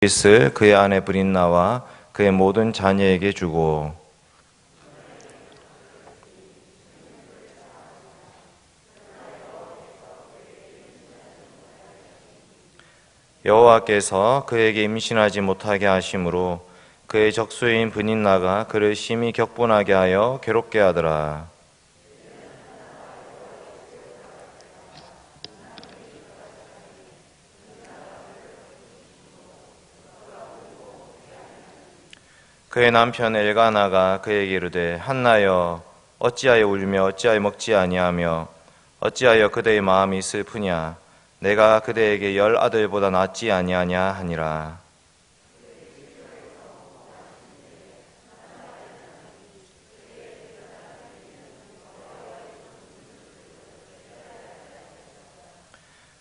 있을 그의 아내 브린나와 그의 모든 자녀에게 주고 여호와께서 그에게 임신하지 못하게 하심으로 그의 적수인 브닌나가 그를 심히 격분하게 하여 괴롭게 하더라. 그의 남편 엘가나가 그에게 이르되 한나여 어찌하여 울며 어찌하여 먹지 아니하며 어찌하여 그대의 마음이 슬프냐 내가 그대에게 열 아들보다 낫지 아니하냐 하니라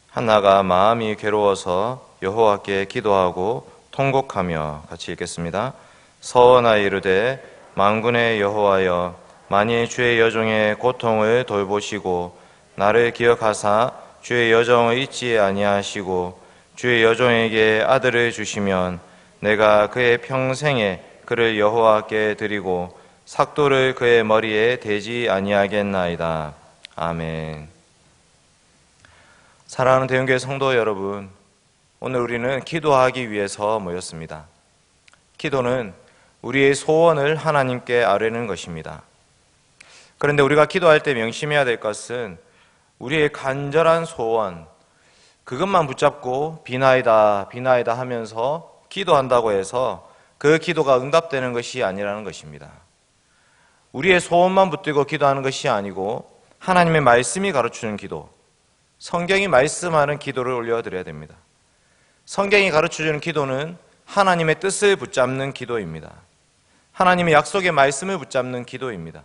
한나가 마음이 괴로워서 여호와께 기도하고 통곡하며 같이 읽겠습니다. 서원하여 이르되 만군의 여호와여 만일 주의 여종의 고통을 돌보시고 나를 기억하사 주의 여종을 잊지 아니하시고 주의 여종에게 아들을 주시면 내가 그의 평생에 그를 여호와께 드리고 삭도를 그의 머리에 대지 아니하겠나이다. 아멘. 사랑하는 대형교회 성도 여러분, 오늘 우리는 기도하기 위해서 모였습니다. 기도는 우리의 소원을 하나님께 아뢰는 것입니다. 그런데 우리가 기도할 때 명심해야 될 것은 우리의 간절한 소원, 그것만 붙잡고 비나이다, 비나이다 하면서 기도한다고 해서 그 기도가 응답되는 것이 아니라는 것입니다. 우리의 소원만 붙들고 기도하는 것이 아니고 하나님의 말씀이 가르치는 기도, 성경이 말씀하는 기도를 올려드려야 됩니다. 성경이 가르쳐주는 기도는 하나님의 뜻을 붙잡는 기도입니다. 하나님의 약속의 말씀을 붙잡는 기도입니다.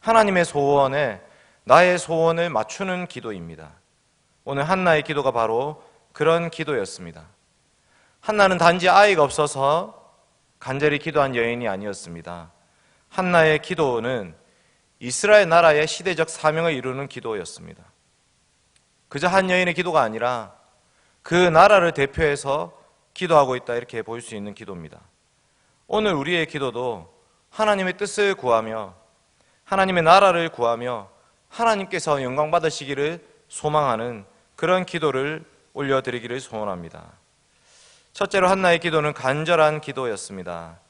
하나님의 소원에 나의 소원을 맞추는 기도입니다. 오늘 한나의 기도가 바로 그런 기도였습니다. 한나는 단지 아이가 없어서 간절히 기도한 여인이 아니었습니다. 한나의 기도는 이스라엘 나라의 시대적 사명을 이루는 기도였습니다. 그저 한 여인의 기도가 아니라 그 나라를 대표해서 기도하고 있다 이렇게 볼 수 있는 기도입니다. 오늘 우리의 기도도 하나님의 뜻을 구하며 하나님의 나라를 구하며 하나님께서 영광 받으시기를 소망하는 그런 기도를 올려드리기를 소원합니다. 첫째로 한나의 기도는 간절한 기도였습니다.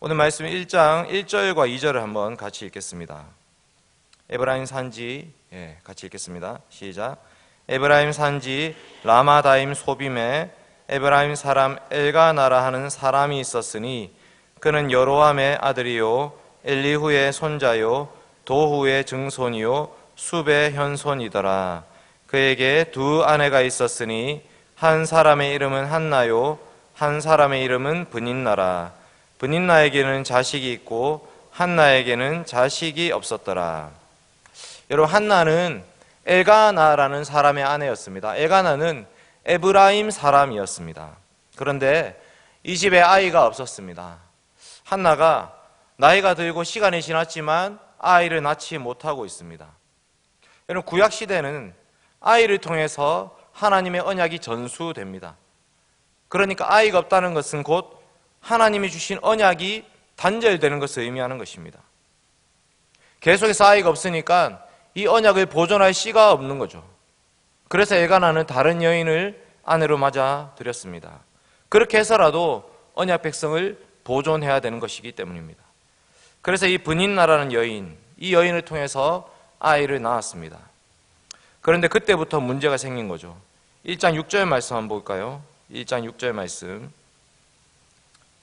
오늘 말씀 1장 1절과 2절을 한번 같이 읽겠습니다. 에브라임 산지 예, 같이 읽겠습니다. 시작. 에브라임 산지 라마다임 소빔에 에브라임 사람 엘가나라 하는 사람이 있었으니 그는 여로함의 아들이요 엘리후의 손자요 도후의 증손이요 수베 현손이더라. 그에게 두 아내가 있었으니 한 사람의 이름은 한나요 한 사람의 이름은 브닌나라. 브닌나에게는 자식이 있고 한나에게는 자식이 없었더라. 여러분 한나는 엘가나라는 사람의 아내였습니다. 엘가나는 에브라임 사람이었습니다. 그런데 이 집에 아이가 없었습니다. 한나가 나이가 들고 시간이 지났지만 아이를 낳지 못하고 있습니다. 여러분 구약 시대는 아이를 통해서 하나님의 언약이 전수됩니다. 그러니까 아이가 없다는 것은 곧 하나님이 주신 언약이 단절되는 것을 의미하는 것입니다. 계속해서 아이가 없으니까 이 언약을 보존할 씨가 없는 거죠. 그래서 엘가나는 다른 여인을 아내로 맞아 들였습니다. 그렇게 해서라도 언약 백성을 보존해야 되는 것이기 때문입니다. 그래서 이 분인나라는 여인, 이 여인을 통해서 아이를 낳았습니다. 그런데 그때부터 문제가 생긴 거죠. 1장 6절 말씀 한번 볼까요? 1장 6절 말씀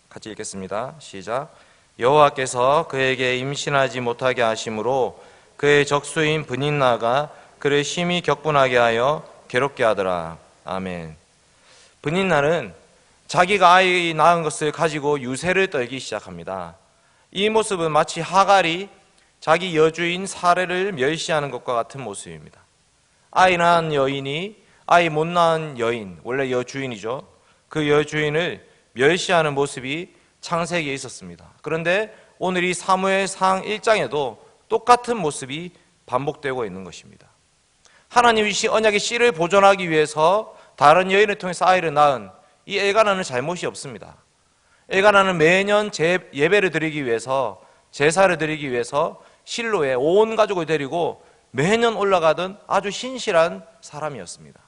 같이 읽겠습니다. 시작. 여호와께서 그에게 임신하지 못하게 하심으로 그의 적수인 브닌나가 그를 심히 격분하게 하여 괴롭게 하더라. 아멘. 브닌나는 자기가 아이 낳은 것을 가지고 유세를 떨기 시작합니다. 이 모습은 마치 하갈이 자기 여주인 사례를 멸시하는 것과 같은 모습입니다. 아이 낳은 여인이 아이 못 낳은 여인, 원래 여주인이죠. 그 여주인을 멸시하는 모습이 창세기에 있었습니다. 그런데 오늘 이 사무엘 상 1장에도 똑같은 모습이 반복되고 있는 것입니다. 하나님이 신 언약의 씨를 보존하기 위해서 다른 여인을 통해서 아이를 낳은 이 엘가나는 잘못이 없습니다. 엘가나는 매년 제 예배를 드리기 위해서 제사를 드리기 위해서 실로에 온 가족을 데리고 매년 올라가던 아주 신실한 사람이었습니다.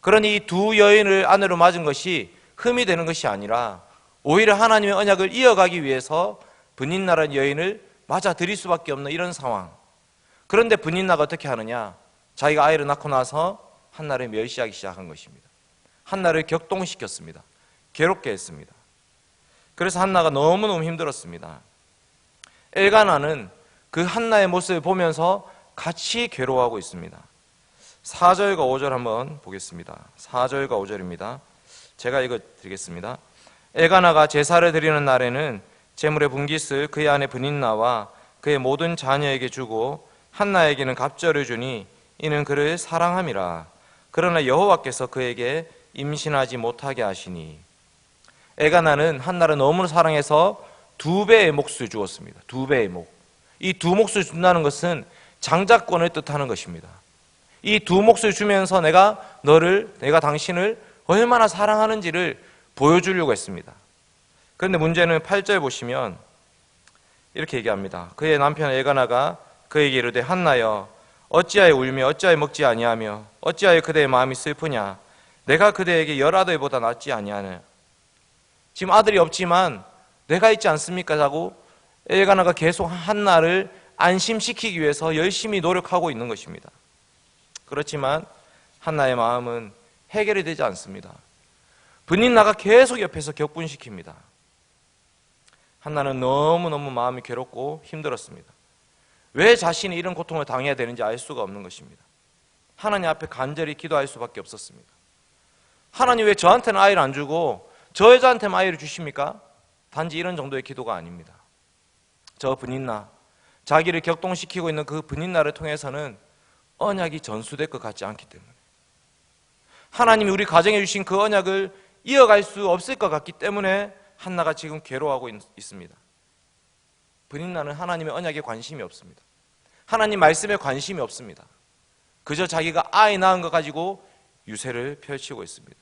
그러니 이 두 여인을 아내로 맞은 것이 흠이 되는 것이 아니라 오히려 하나님의 언약을 이어가기 위해서 분인나라는 여인을 맞아 들일 수밖에 없는 이런 상황. 그런데 분인나가 어떻게 하느냐? 자기가 아이를 낳고 나서 한나를 멸시하기 시작한 것입니다. 한나를 격동시켰습니다. 괴롭게 했습니다. 그래서 한나가 너무너무 힘들었습니다. 엘가나는 그 한나의 모습을 보면서 같이 괴로워하고 있습니다. 4절과 5절 한번 보겠습니다. 4절과 5절입니다. 제가 읽어 드리겠습니다. 엘가나가 제사를 드리는 날에는 제물의 분깃을 그의 아내 분인나와 그의 모든 자녀에게 주고 한나에게는 갑절을 주니 이는 그를 사랑함이라. 그러나 여호와께서 그에게 임신하지 못하게 하시니 엘가나는 한나를 너무 사랑해서 두 배의 몫을 주었습니다. 두 배의 몫. 이두 몫을 준다는 것은 장자권을 뜻하는 것입니다. 이 두 몫을 주면서 내가 너를, 내가 당신을 얼마나 사랑하는지를 보여주려고 했습니다. 그런데 문제는 8절 보시면 이렇게 얘기합니다. 그의 남편 엘가나가 그에게 이르되 한나여 어찌하여 울며 어찌하여 먹지 아니하며 어찌하여 그대의 마음이 슬프냐 내가 그대에게 열 아들보다 낫지 아니하냐 지금 아들이 없지만 내가 있지 않습니까? 하고 엘가나가 계속 한나를 안심시키기 위해서 열심히 노력하고 있는 것입니다. 그렇지만 한나의 마음은 해결이 되지 않습니다. 분인나가 계속 옆에서 격분시킵니다. 한나는 너무너무 마음이 괴롭고 힘들었습니다. 왜 자신이 이런 고통을 당해야 되는지 알 수가 없는 것입니다. 하나님 앞에 간절히 기도할 수밖에 없었습니다. 하나님 왜 저한테는 아이를 안 주고 저 여자한테만 아이를 주십니까? 단지 이런 정도의 기도가 아닙니다. 저 분인나, 자기를 격동시키고 있는 그 분인나를 통해서는 언약이 전수될 것 같지 않기 때문에 하나님이 우리 가정에 주신 그 언약을 이어갈 수 없을 것 같기 때문에 한나가 지금 괴로워하고 있, 습니다 분인나는 하나님의 언약에 관심이 없습니다. 하나님 말씀에 관심이 없습니다. 그저 자기가 아이 낳은 것 가지고 유세를 펼치고 있습니다.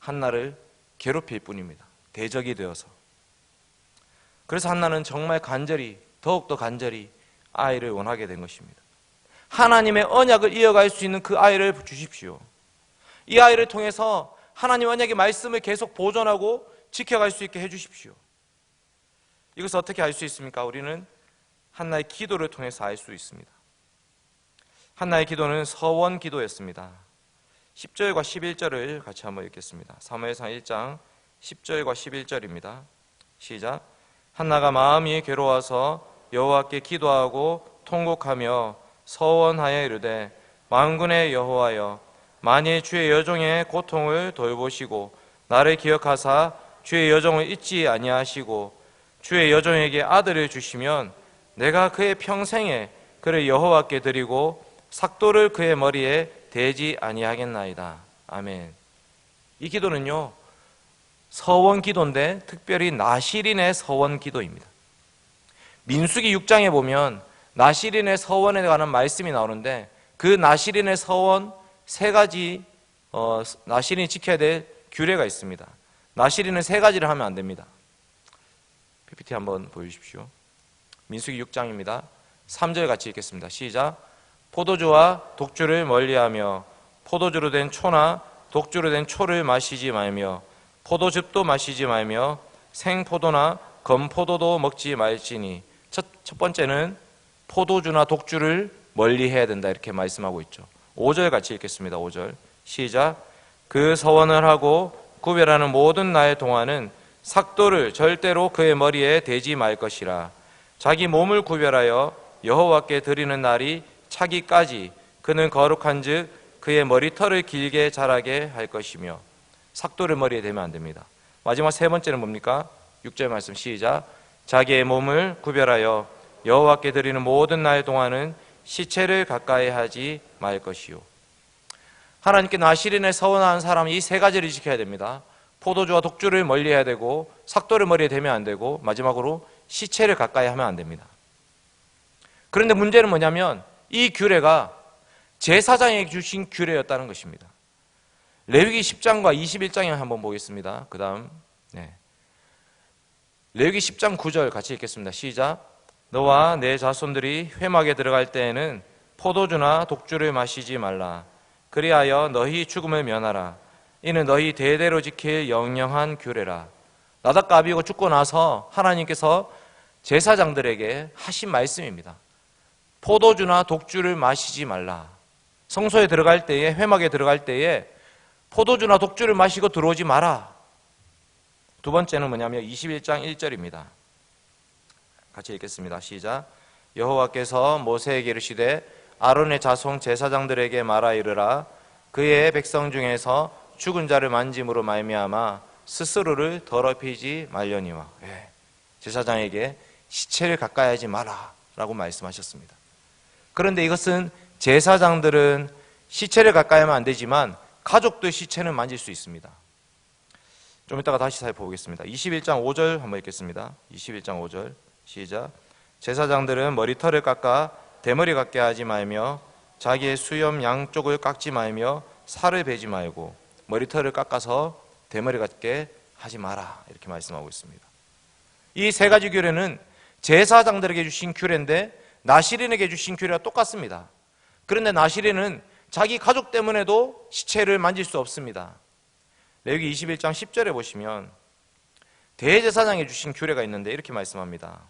한나를 괴롭힐 뿐입니다. 대적이 되어서. 그래서 한나는 정말 간절히 더욱더 간절히 아이를 원하게 된 것입니다. 하나님의 언약을 이어갈 수 있는 그 아이를 주십시오. 이 아이를 통해서 하나님 언약의 말씀을 계속 보존하고 지켜갈 수 있게 해주십시오. 이것을 어떻게 알 수 있습니까? 우리는 한나의 기도를 통해서 알 수 있습니다. 한나의 기도는 서원 기도였습니다. 10절과 11절을 같이 한번 읽겠습니다. 사무엘상 1장 10절과 11절입니다. 시작. 한나가 마음이 괴로워서 여호와께 기도하고 통곡하며 서원하여 이르되 만군의 여호와여 만일 주의 여종의 고통을 돌보시고 나를 기억하사 주의 여종을 잊지 아니하시고 주의 여종에게 아들을 주시면 내가 그의 평생에 그를 여호와께 드리고 삭도를 그의 머리에 대지 아니하겠나이다. 아멘. 이 기도는요. 서원 기도인데 특별히 나시린의 서원 기도입니다. 민수기 6장에 보면 나시린의 서원에 관한 말씀이 나오는데 그 나시린의 서원 세 가지 어, 나시린이 지켜야 될 규례가 있습니다. 나시린은 세 가지를 하면 안 됩니다. PPT 한번 보여주십시오. 민수기 6장입니다. 3절 같이 읽겠습니다. 시작. 포도주와 독주를 멀리하며 포도주로 된 초나 독주로 된 초를 마시지 말며 포도즙도 마시지 말며 생포도나 검포도도 먹지 말지니 첫, 첫 번째는 포도주나 독주를 멀리 해야 된다 이렇게 말씀하고 있죠. 5절 같이 읽겠습니다. 5절 시작 그 서원을 하고 구별하는 모든 나의 동안은 삭도를 절대로 그의 머리에 대지 말 것이라 자기 몸을 구별하여 여호와께 드리는 날이 차기까지 그는 거룩한즉 그의 머리털을 길게 자라게 할 것이며 삭도를 머리에 대면 안 됩니다. 마지막 세 번째는 뭡니까? 6절 말씀 시작. 자기의 몸을 구별하여 여호와께 드리는 모든 날 동안은 시체를 가까이 하지 말 것이요. 하나님께 나시린에 서원하는 사람은 이세 가지를 지켜야 됩니다. 포도주와 독주를 멀리 해야 되고 삭도를 머리에 대면 안 되고 마지막으로 시체를 가까이 하면 안 됩니다. 그런데 문제는 뭐냐면 이 규례가 제사장에게 주신 규례였다는 것입니다. 레위기 10장과 21장에 한번 보겠습니다. 그 다음, 네. 레위기 10장 9절 같이 읽겠습니다. 시작. 너와 내 자손들이 회막에 들어갈 때에는 포도주나 독주를 마시지 말라. 그리하여 너희 죽음을 면하라. 이는 너희 대대로 지킬 영영한 규례라. 나답과 아비가 죽고 나서 하나님께서 제사장들에게 하신 말씀입니다. 포도주나 독주를 마시지 말라. 성소에 들어갈 때에 회막에 들어갈 때에 포도주나 독주를 마시고 들어오지 마라. 두 번째는 뭐냐면 21장 1절입니다. 같이 읽겠습니다. 시작. 여호와께서 모세에게 이르시되 아론의 자손 제사장들에게 말하 이르라 그의 백성 중에서 죽은 자를 만짐으로 말미암아 스스로를 더럽히지 말려니와 예. 제사장에게 시체를 가까이 하지 마라라고 말씀하셨습니다. 그런데 이것은 제사장들은 시체를 가까이 하면 안 되지만 가족들 시체는 만질 수 있습니다. 좀 이따가 다시 살펴보겠습니다. 21장 5절 한번 읽겠습니다. 21장 5절 시작. 제사장들은 머리털을 깎아 대머리 같게 하지 말며 자기의 수염 양쪽을 깎지 말며 살을 베지 말고 머리털을 깎아서 대머리 같게 하지 마라 이렇게 말씀하고 있습니다. 이 세 가지 규례는 제사장들에게 주신 규례인데 나시린에게 주신 규례와 똑같습니다. 그런데 나시린은 자기 가족 때문에도 시체를 만질 수 없습니다. 레위기 21장 10절에 보시면 대제사장에 주신 규례가 있는데 이렇게 말씀합니다.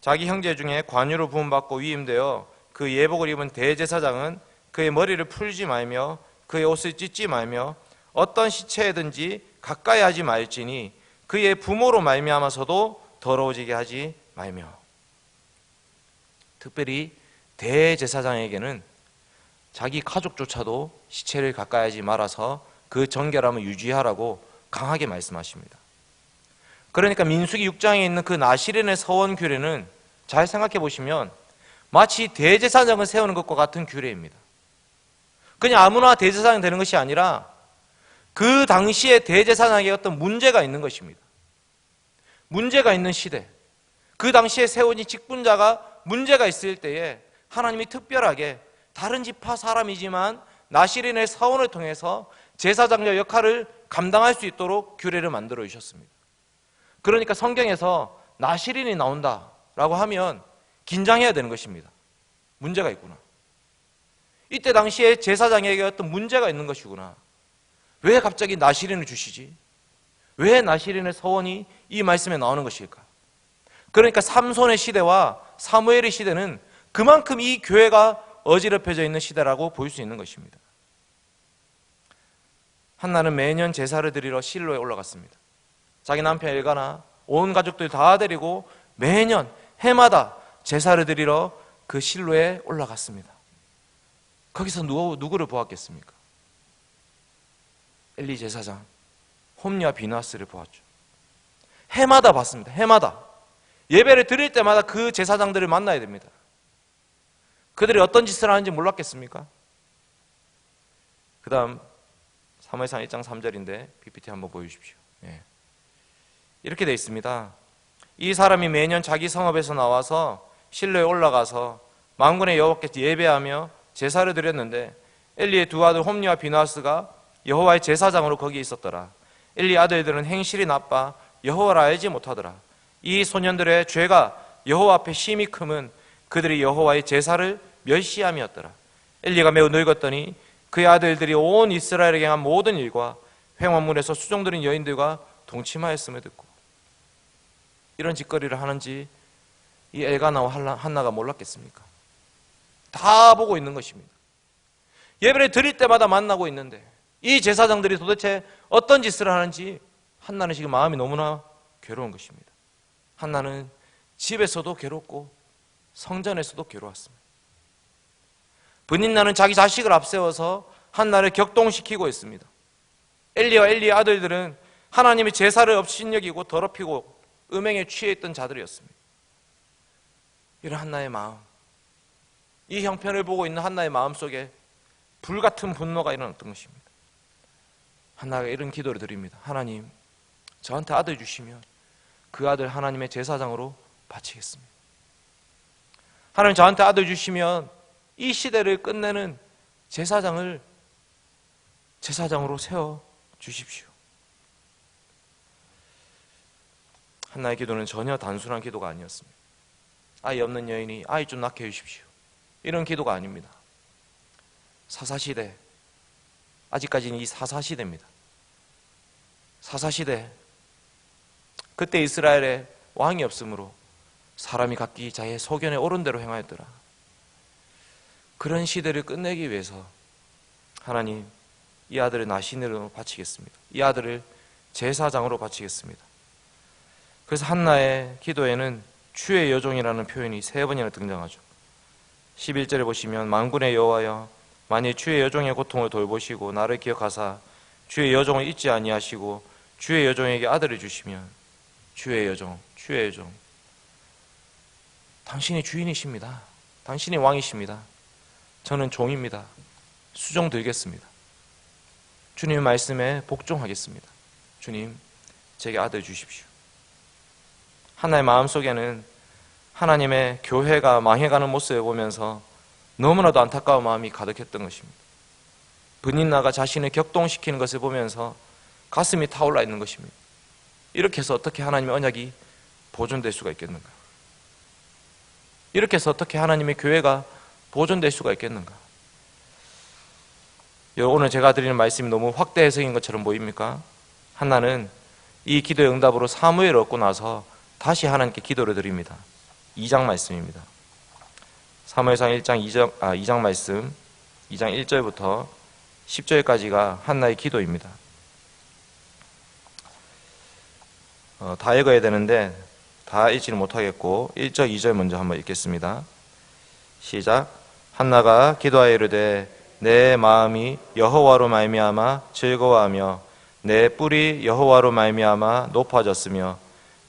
자기 형제 중에 관유로 부음받고 위임되어 그 예복을 입은 대제사장은 그의 머리를 풀지 말며 그의 옷을 찢지 말며 어떤 시체든지 가까이 하지 말지니 그의 부모로 말미암아서도 더러워지게 하지 말며 특별히 대제사장에게는 자기 가족조차도 시체를 가까이 하지 말아서 그 정결함을 유지하라고 강하게 말씀하십니다. 그러니까 민수기 6장에 있는 그 나시린의 서원 규례는 잘 생각해 보시면 마치 대제사장을 세우는 것과 같은 규례입니다. 그냥 아무나 대제사장이 되는 것이 아니라 그 당시에 대제사장에게 어떤 문제가 있는 것입니다. 문제가 있는 시대. 그 당시에 세운 이 직분자가 문제가 있을 때에 하나님이 특별하게 다른 지파 사람이지만 나시린의 사원을 통해서 제사장의 역할을 감당할 수 있도록 규례를 만들어 주셨습니다. 그러니까 성경에서 나시린이 나온다라고 하면 긴장해야 되는 것입니다. 문제가 있구나. 이때 당시에 제사장에게 어떤 문제가 있는 것이구나. 왜 갑자기 나시린을 주시지? 왜 나시린의 서원이 이 말씀에 나오는 것일까? 그러니까 삼손의 시대와 사무엘의 시대는 그만큼 이 교회가 어지럽혀져 있는 시대라고 볼 수 있는 것입니다. 한나는 매년 제사를 드리러 실로에 올라갔습니다. 자기 남편 엘가나 온 가족들 다 데리고 매년 해마다 제사를 드리러 그 실로에 올라갔습니다. 거기서 누구, 누구를 보았겠습니까? 엘리 제사장, 홈리와 비나스를 보았죠. 해마다 봤습니다. 해마다. 예배를 드릴 때마다 그 제사장들을 만나야 됩니다. 그들이 어떤 짓을 하는지 몰랐겠습니까? 그 다음 사무엘상 1장 3절인데 PPT 한번 보여주십시오. 예. 이렇게 되어 있습니다. 이 사람이 매년 자기 성읍에서 나와서 실로에 올라가서 만군의 여호와께 예배하며 제사를 드렸는데 엘리의 두 아들 홈리와 비나스가 여호와의 제사장으로 거기에 있었더라. 엘리 아들들은 행실이 나빠 여호와를 알지 못하더라. 이 소년들의 죄가 여호와 앞에 심히 크면 그들이 여호와의 제사를 멸시함이었더라. 엘리가 매우 늙었더니 그의 아들들이 온 이스라엘에게 한 모든 일과 횡원문에서 수종들인 여인들과 동침하였음을 듣고 이런 짓거리를 하는지 이 엘가나와 한나가 몰랐겠습니까? 다 보고 있는 것입니다. 예배를 드릴 때마다 만나고 있는데 이 제사장들이 도대체 어떤 짓을 하는지 한나는 지금 마음이 너무나 괴로운 것입니다. 한나는 집에서도 괴롭고 성전에서도 괴로웠습니다. 분인나는 자기 자식을 앞세워서 한나를 격동시키고 있습니다. 엘리와 엘리의 아들들은 하나님의 제사를 업신여기고 더럽히고 음행에 취해 있던 자들이었습니다. 이런 한나의 마음, 이 형편을 보고 있는 한나의 마음 속에 불같은 분노가 일어났던 것입니다. 한나가 이런 기도를 드립니다. 하나님, 저한테 아들 주시면 그 아들 하나님의 제사장으로 바치겠습니다. 하나님 저한테 아들 주시면 이 시대를 끝내는 제사장을 제사장으로 세워 주십시오. 한나의 기도는 전혀 단순한 기도가 아니었습니다. 아이 없는 여인이 아이 좀 낳게 해주십시오. 이런 기도가 아닙니다. 사사시대, 아직까지는 이 사사시대입니다. 사사시대, 그때 이스라엘에 왕이 없으므로 사람이 각기 자의 소견에 옳은 대로 행하였더라. 그런 시대를 끝내기 위해서 하나님 이 아들을 나신으로 바치겠습니다. 이 아들을 제사장으로 바치겠습니다. 그래서 한나의 기도에는 주의 여종이라는 표현이 세 번이나 등장하죠. 11절에 보시면 만군의 여호와여 만일 주의 여종의 고통을 돌보시고 나를 기억하사 주의 여종을 잊지 아니하시고 주의 여종에게 아들을 주시면 주의 여종, 주의 여종 당신이 주인이십니다. 당신이 왕이십니다. 저는 종입니다. 수종 들겠습니다. 주님의 말씀에 복종하겠습니다. 주님, 제게 아들 주십시오. 하나의 마음속에는 하나님의 교회가 망해가는 모습을 보면서 너무나도 안타까운 마음이 가득했던 것입니다. 분인나가 자신을 격동시키는 것을 보면서 가슴이 타올라 있는 것입니다. 이렇게 해서 어떻게 하나님의 언약이 보존될 수가 있겠는가? 이렇게 해서 어떻게 하나님의 교회가 보존될 수가 있겠는가? 오늘 제가 드리는 말씀이 너무 확대 해석인 것처럼 보입니까? 하나는 이 기도의 응답으로 사무엘을 얻고 나서 다시 하나님께 기도를 드립니다. 2장 말씀입니다. 사무엘상 1장 2장, 아, 2장 말씀 2장 1절부터 10절까지가 한나의 기도입니다. 어, 다 읽어야 되는데 다 읽지는 못하겠고 1절 2절 먼저 한번 읽겠습니다. 시작 한나가 기도하여 이르되 내 마음이 여호와로 말미암아 즐거워하며 내 뿔이 여호와로 말미암아 높아졌으며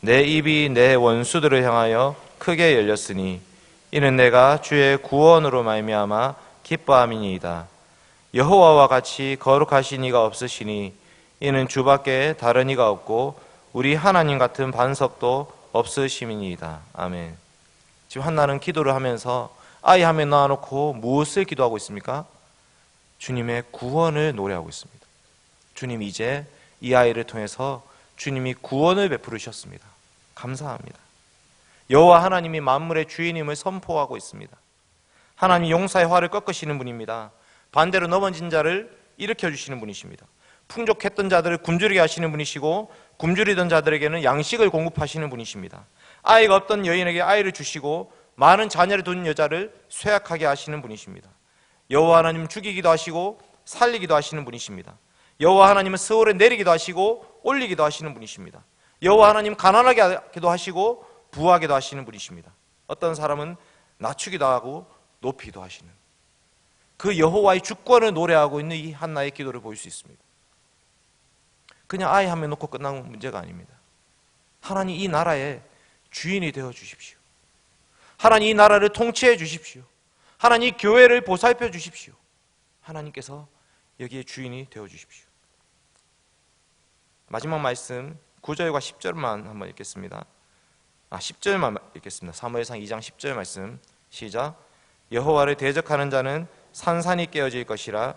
내 입이 내 원수들을 향하여 크게 열렸으니 이는 내가 주의 구원으로 말미암아 기뻐함이니이다. 여호와와 같이 거룩하신 이가 없으시니 이는 주밖에 다른 이가 없고 우리 하나님 같은 반석도 없으심이니이다. 아멘. 지금 한나는 기도를 하면서 아이 하며 놔놓고 무엇을 기도하고 있습니까? 주님의 구원을 노래하고 있습니다. 주님 이제 이 아이를 통해서 주님이 구원을 베푸르셨습니다. 감사합니다. 여호와 하나님이 만물의 주인임을 선포하고 있습니다. 하나님이 용사의 화를 꺾으시는 분입니다. 반대로 넘어진 자를 일으켜 주시는 분이십니다. 풍족했던 자들을 굶주리게 하시는 분이시고 굶주리던 자들에게는 양식을 공급하시는 분이십니다. 아이가 없던 여인에게 아이를 주시고 많은 자녀를 둔 여자를 쇠약하게 하시는 분이십니다. 여호와 하나님은 죽이기도 하시고 살리기도 하시는 분이십니다. 여호와 하나님은 서울에 내리기도 하시고 올리기도 하시는 분이십니다. 여호와 하나님 가난하게 하기도 하시고 부하게도 하시는 분이십니다. 어떤 사람은 낮추기도 하고 높이도 하시는 그 여호와의 주권을 노래하고 있는 이 한나의 기도를 볼 수 있습니다. 그냥 아이 한명 놓고 끝난 문제가 아닙니다. 하나님 이 나라의 주인이 되어 주십시오. 하나님 이 나라를 통치해 주십시오. 하나님 이 교회를 보살펴 주십시오. 하나님께서 여기에 주인이 되어 주십시오. 마지막 말씀 9절과 10절만 한번 읽겠습니다. 아, 10절만 읽겠습니다. 사무엘상 2장 10절 말씀. 시작. 여호와를 대적하는 자는 산산이 깨어질 것이라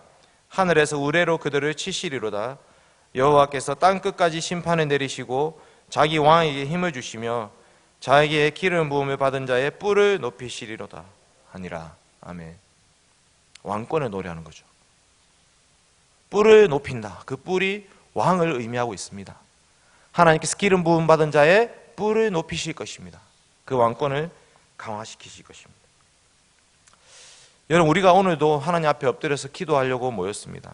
하늘에서 우레로 그들을 치시리로다. 여호와께서 땅 끝까지 심판을 내리시고 자기 왕에게 힘을 주시며 자에게 기름 부음을 받은 자의 뿔을 높이시리로다 하니라. 아멘. 왕권을 노래하는 거죠. 뿔을 높인다. 그 뿔이 왕을 의미하고 있습니다. 하나님께서 기름 부음 받은 자의 뿔을 높이실 것입니다. 그 왕권을 강화시키실 것입니다. 여러분 우리가 오늘도 하나님 앞에 엎드려서 기도하려고 모였습니다.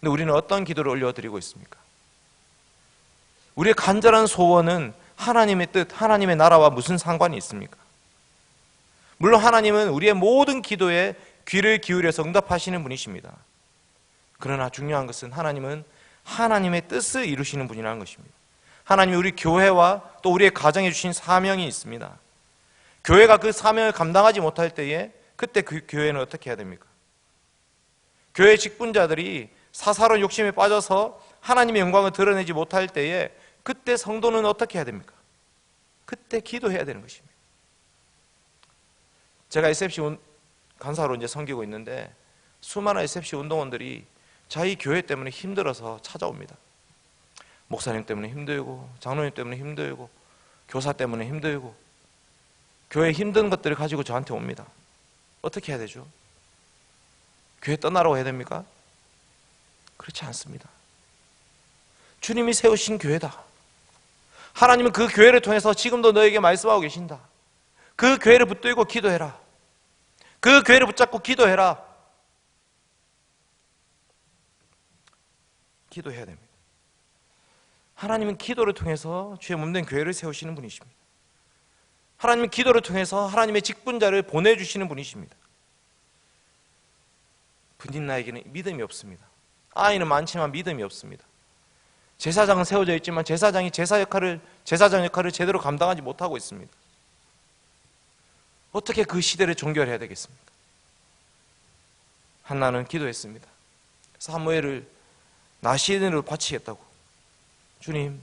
근데 우리는 어떤 기도를 올려드리고 있습니까? 우리의 간절한 소원은 하나님의 뜻, 하나님의 나라와 무슨 상관이 있습니까? 물론 하나님은 우리의 모든 기도에 귀를 기울여서 응답하시는 분이십니다. 그러나 중요한 것은 하나님은 하나님의 뜻을 이루시는 분이라는 것입니다. 하나님이 우리 교회와 또 우리의 가정에 주신 사명이 있습니다. 교회가 그 사명을 감당하지 못할 때에 그때 그 교회는 어떻게 해야 됩니까? 교회 직분자들이 사사로운 욕심에 빠져서 하나님의 영광을 드러내지 못할 때에 그때 성도는 어떻게 해야 됩니까? 그때 기도해야 되는 것입니다. 제가 SFC 간사로 이제 섬기고 있는데 수많은 SFC 운동원들이 자기 교회 때문에 힘들어서 찾아옵니다. 목사님 때문에 힘들고 장로님 때문에 힘들고 교사 때문에 힘들고 교회 힘든 것들을 가지고 저한테 옵니다. 어떻게 해야 되죠? 교회 떠나라고 해야 됩니까? 그렇지 않습니다. 주님이 세우신 교회다. 하나님은 그 교회를 통해서 지금도 너에게 말씀하고 계신다. 그 교회를 붙들고 기도해라. 그 교회를 붙잡고 기도해라. 기도해야 됩니다. 하나님은 기도를 통해서 주의 몸된 교회를 세우시는 분이십니다. 하나님은 기도를 통해서 하나님의 직분자를 보내주시는 분이십니다. 분인 나에게는 믿음이 없습니다. 아이는 많지만 믿음이 없습니다. 제사장은 세워져 있지만 제사장이 제사 역할을 제사장 역할을 제대로 감당하지 못하고 있습니다. 어떻게 그 시대를 종결해야 되겠습니까? 한나는 기도했습니다. 사무엘을 나시인으로 바치겠다고. 주님,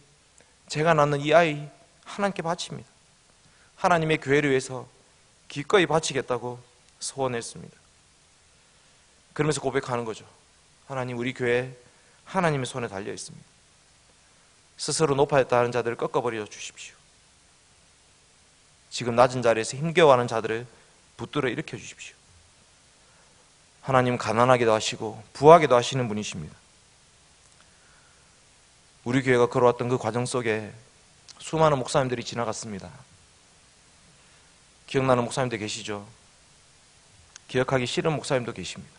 제가 낳는 이 아이 하나님께 바칩니다. 하나님의 교회를 위해서 기꺼이 바치겠다고 소원했습니다. 그러면서 고백하는 거죠. 하나님, 우리 교회 하나님의 손에 달려 있습니다. 스스로 높아졌다는 자들을 꺾어버려 주십시오. 지금 낮은 자리에서 힘겨워하는 자들을 붙들어 일으켜 주십시오. 하나님 가난하기도 하시고 부하기도 하시는 분이십니다. 우리 교회가 걸어왔던 그 과정 속에 수많은 목사님들이 지나갔습니다. 기억나는 목사님들 계시죠? 기억하기 싫은 목사님도 계십니다.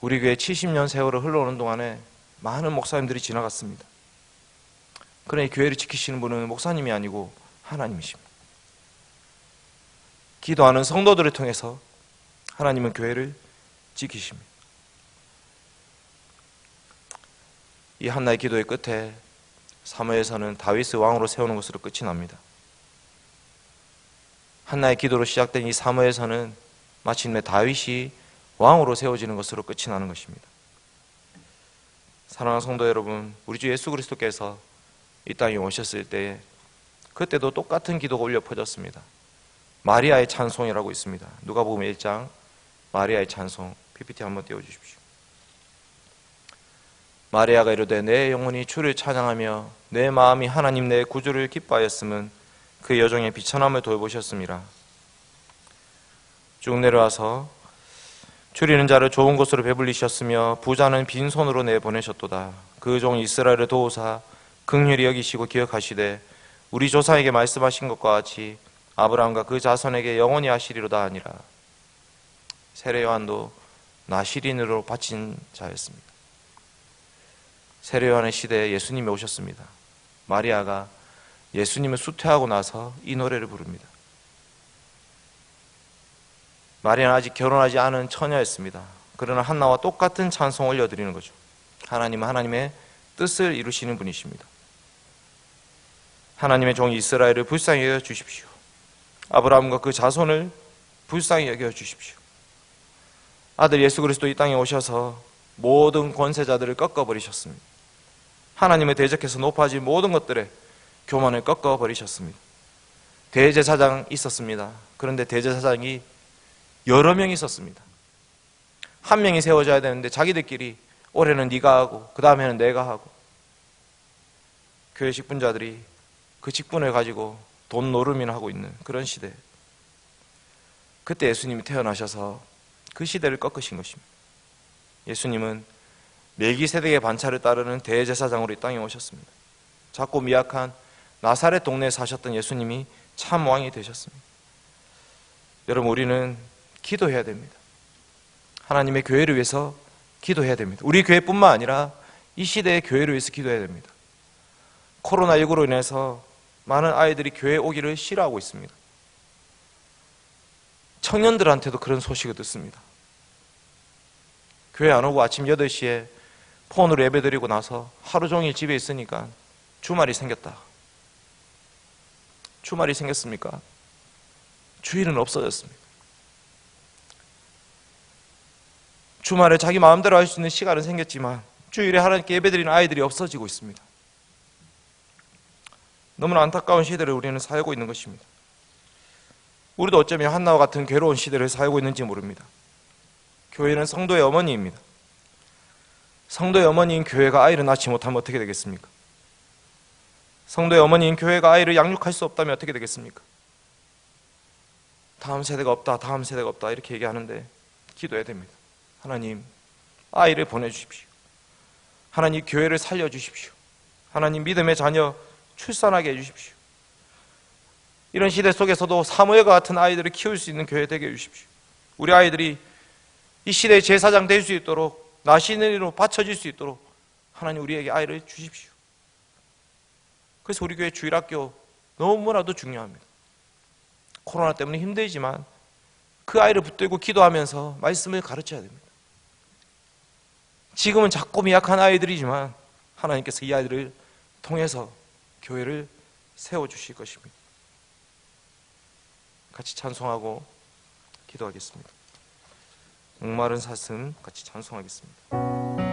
우리 교회 70년 세월을 흘러오는 동안에 많은 목사님들이 지나갔습니다. 그러나 이 교회를 지키시는 분은 목사님이 아니고 하나님이십니다. 기도하는 성도들을 통해서 하나님은 교회를 지키십니다. 이 한나의 기도의 끝에 사무에서는 다윗을 왕으로 세우는 것으로 끝이 납니다. 한나의 기도로 시작된 이 사무에서는 마침내 다윗이 왕으로 세워지는 것으로 끝이 나는 것입니다. 사랑하는 성도 여러분, 우리 주 예수 그리스도께서 이 땅에 오셨을 때 그때도 똑같은 기도가 울려 퍼졌습니다. 마리아의 찬송이라고 있습니다. 누가복음 1장 마리아의 찬송 PPT 한번 띄워 주십시오. 마리아가 이르되 내 영혼이 주를 찬양하며 내 마음이 하나님 내 구주를 기뻐하였음은 그 여종의 비천함을 돌보셨습니다. 쭉 내려와서 추리는 자를 좋은 곳으로 배불리셨으며 부자는 빈손으로 내보내셨도다. 그 종 이스라엘을 도우사 극률이 여기시고 기억하시되 우리 조상에게 말씀하신 것과 같이 아브라함과 그 자손에게 영원히 하시리로다 아니라 세례 요한도 나시린으로 바친 자였습니다. 세례 요한의 시대에 예수님이 오셨습니다. 마리아가 예수님을 수퇴하고 나서 이 노래를 부릅니다. 마리아는 아직 결혼하지 않은 처녀였습니다. 그러나 한나와 똑같은 찬송 을 올려드리는 거죠. 하나님은 하나님의 뜻을 이루시는 분이십니다. 하나님의 종 이스라엘을 불쌍히 여겨 주십시오. 아브라함과 그 자손을 불쌍히 여겨 주십시오. 아들 예수 그리스도 이 땅에 오셔서 모든 권세자들을 꺾어버리셨습니다. 하나님을 대적해서 높아진 모든 것들의 교만을 꺾어 버리셨습니다. 대제사장 있었습니다. 그런데 대제사장이 여러 명 있었습니다. 한 명이 세워져야 되는데 자기들끼리 올해는 네가 하고 그 다음에는 내가 하고 교회 직분자들이 그 직분을 가지고 돈 노름이나 하고 있는 그런 시대. 그때 예수님이 태어나셔서 그 시대를 꺾으신 것입니다. 예수님은 멜기세덱의 반차를 따르는 대제사장으로 이 땅에 오셨습니다. 작고 미약한 나사렛 동네에 사셨던 예수님이 참 왕이 되셨습니다. 여러분 우리는 기도해야 됩니다. 하나님의 교회를 위해서 기도해야 됩니다. 우리 교회뿐만 아니라 이 시대의 교회를 위해서 기도해야 됩니다. 코로나19로 인해서 많은 아이들이 교회 오기를 싫어하고 있습니다. 청년들한테도 그런 소식을 듣습니다. 교회 안 오고 아침 8시에 폰으로 예배 드리고 나서 하루 종일 집에 있으니까 주말이 생겼다. 주말이 생겼습니까? 주일은 없어졌습니다. 주말에 자기 마음대로 할 수 있는 시간은 생겼지만 주일에 하나님께 예배드리는 아이들이 없어지고 있습니다. 너무나 안타까운 시대를 우리는 살고 있는 것입니다. 우리도 어쩌면 한나와 같은 괴로운 시대를 살고 있는지 모릅니다. 교회는 성도의 어머니입니다. 성도의 어머니인 교회가 아이를 낳지 못하면 어떻게 되겠습니까? 성도의 어머니인 교회가 아이를 양육할 수 없다면 어떻게 되겠습니까? 다음 세대가 없다, 다음 세대가 없다 이렇게 얘기하는데 기도해야 됩니다. 하나님, 아이를 보내주십시오. 하나님, 교회를 살려주십시오. 하나님, 믿음의 자녀 출산하게 해주십시오. 이런 시대 속에서도 사무엘과 같은 아이들을 키울 수 있는 교회 되게 해주십시오. 우리 아이들이 이 시대의 제사장 될 수 있도록 나시는이로 바쳐질 수 있도록 하나님 우리에게 아이를 주십시오. 그래서 우리 교회 주일학교 너무나도 중요합니다. 코로나 때문에 힘들지만 그 아이를 붙들고 기도하면서 말씀을 가르쳐야 됩니다. 지금은 작고 미약한 아이들이지만 하나님께서 이 아이들을 통해서 교회를 세워 주실 것입니다. 같이 찬송하고 기도하겠습니다. 목마른 사슴 같이 찬송하겠습니다.